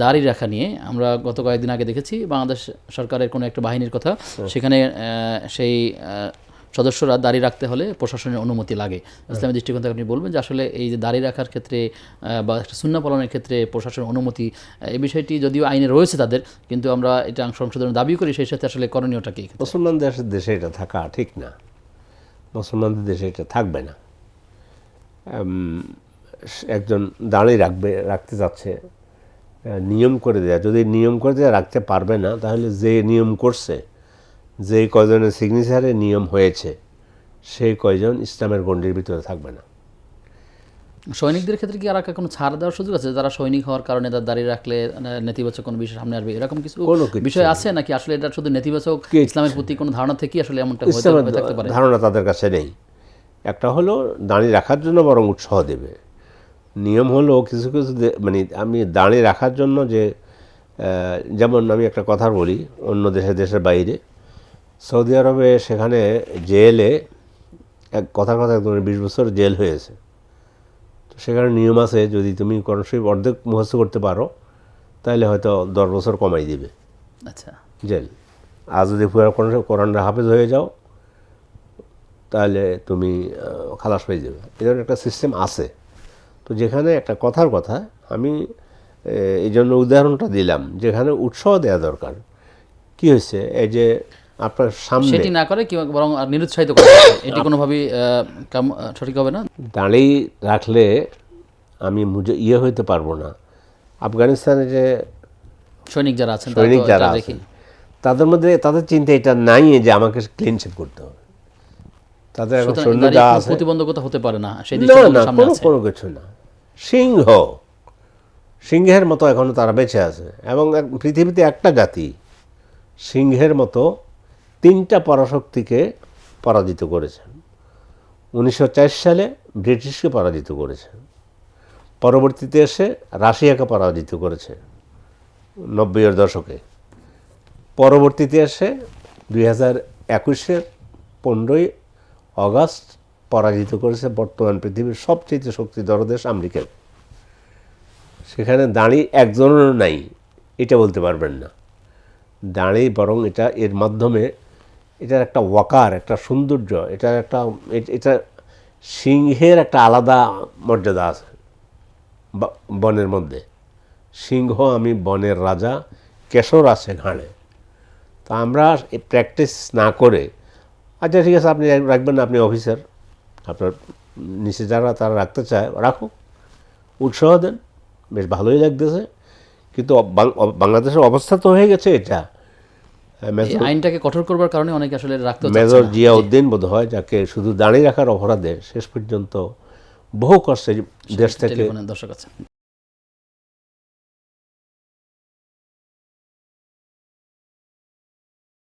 দাড়ি রাখা নিয়ে আমরা গত কয়েকদিন আগে দেখেছি বাংলাদেশ সরকারের কোনো একটা বাহিনীর কথা। সেখানে সেই সদস্যরা দাড়ি রাখতে হলে প্রশাসনের অনুমতি লাগে। ইসলামী দৃষ্টিকোণ থেকে আপনি বলবেন যে আসলে এই যে দাড়ি রাখার ক্ষেত্রে বা একটা শূন্য পালনের ক্ষেত্রে প্রশাসনের অনুমতি এই বিষয়টি যদিও আইনে রয়েছে তাদের কিন্তু আমরা এটা সংশোধনের দাবি করি সেই সাথে আসলে করণীয়টা কি মুসলমান দেশের দেশে এটা থাকা ঠিক না। মুসলমানদের দেশে এটা থাকবে না। একজন দাঁড়িয়ে রাখবে রাখতে যাচ্ছে নিয়ম করে দেয়া। যদি নিয়ম করে দেয়া রাখতে পারবে না তাহলে যে নিয়ম করছে যে কয়জনের সিগনেচারে নিয়ম হয়েছে সেই কয়জন ইসলামের গণ্ডির ভিতরে থাকবে না। সৈনিকদের ক্ষেত্রে কি আর একটা কোনো ছাড় দেওয়ার সুযোগ আছে? যারা সৈনিক হওয়ার কারণে তার দাঁড়িয়ে রাখলে নেতিবাচক কোনো বিষয় সামনে আসবে? এরকম কিছু কোনো বিষয় আছে নাকি? আসলে এটা শুধু নেতিবাচক ইসলামের প্রতি কোনো ধারণা থেকেই আসলে এমনটা থাকতে পারে? ধারণা তাদের কাছে নেই। একটা হলো দাঁড়িয়ে রাখার জন্য বরং উৎসাহ দেবে। নিয়ম হলো কিছু কিছু মানে আমি দাঁড়িয়ে রাখার জন্য যে যেমন আমি একটা কথা বলি অন্য দেশে দেশের বাইরে। সৌদি আরবে সেখানে জেলে এক কথার কথা একদম বিশ বছর জেল হয়েছে। তো সেখানে নিয়ম আছে যদি তুমি কোরআন শরীফ অর্ধেক মুখস্থ করতে পারো তাহলে হয়তো দশ বছর কমাই দিবে। আচ্ছা। জেল। আর যদি পুরো কোরআন কোরআনটা হাফেজ হয়ে যাও তাহলে তুমি খালাস হয়ে যাবে। ধরনের একটা সিস্টেম আছে। তো যেখানে একটা কথার কথা আমি এই জন্য উদাহরণটা দিলাম যেখানে উৎসাহ দেওয়া দরকার। কি হয়েছে? এই যে আপনার সামনে সেটি না করে কি বরং নিরুৎসাহিত করে এটি কোনোভাবেই সঠিক হবে না? দাঁড়িয়ে রাখলে আমি মুজে ইয়ে হইতে পারব না। আফগানিস্তানে যে সৈনিক যারা আছেন সৈনিক যারা আছেন দেখি। তাদের মধ্যে তাদের চিন্তা এটা নাই যে আমাকে ক্লিন শেপ করতে হবে। তাদের এখন সৈন্য যা আছে প্রতিবন্ধকতা হতে পারে না সেই না কোনো কিছু না। সিংহ। সিংহের মতো এখনও তারা বেঁচে আছে এবং পৃথিবীতে একটা জাতি সিংহের মতো তিনটা পরাশক্তিকে পরাজিত করেছেন। উনিশশো সালে ব্রিটিশকে পরাজিত করেছেন। পরবর্তীতে এসে রাশিয়াকে পরাজিত করেছে নব্বইয়ের দশকে। পরবর্তীতে এসে দুই হাজার একুশের পনেরোই অগাস্ট পরাজিত করেছে বর্তমান পৃথিবীর সবচেয়ে শক্তিধর দেশ আমেরিকা। সেখানে দাঁড়িয়ে একজনেরও নাই, এটা বলতে পারবেন না। দাঁড়িয়ে বরং এটা এর মাধ্যমে এটার একটা ওয়াকার, একটা সৌন্দর্য এটার একটা, এটা সিংহের একটা আলাদা মর্যাদা আছে বনের মধ্যে। সিংহ আমি বনের রাজা, কেশর আছে ঘাড়ে। তা আমরা প্র্যাকটিস না করে আচ্ছা ঠিক আছে, আপনি রাখবেন না, আপনি অফিসার। আপনার নিচে যারা তারা রাখতে চায় রাখুক। উৎসাহ দেন বেশ ভালোই লাগতেছে। কিন্তু বাংলাদেশের অবস্থা তো হয়ে গেছে এটা। আইনটাকে কঠোর করবার কারণে অনেকে আসলে রাখতে মেজর জিয়া জিয়াউদ্দিন বোধ হয় যাকে শুধু দাঁড়িয়ে রাখার অপরাধে শেষ পর্যন্ত বহু কষ্টে দেশ থেকে দর্শক আছে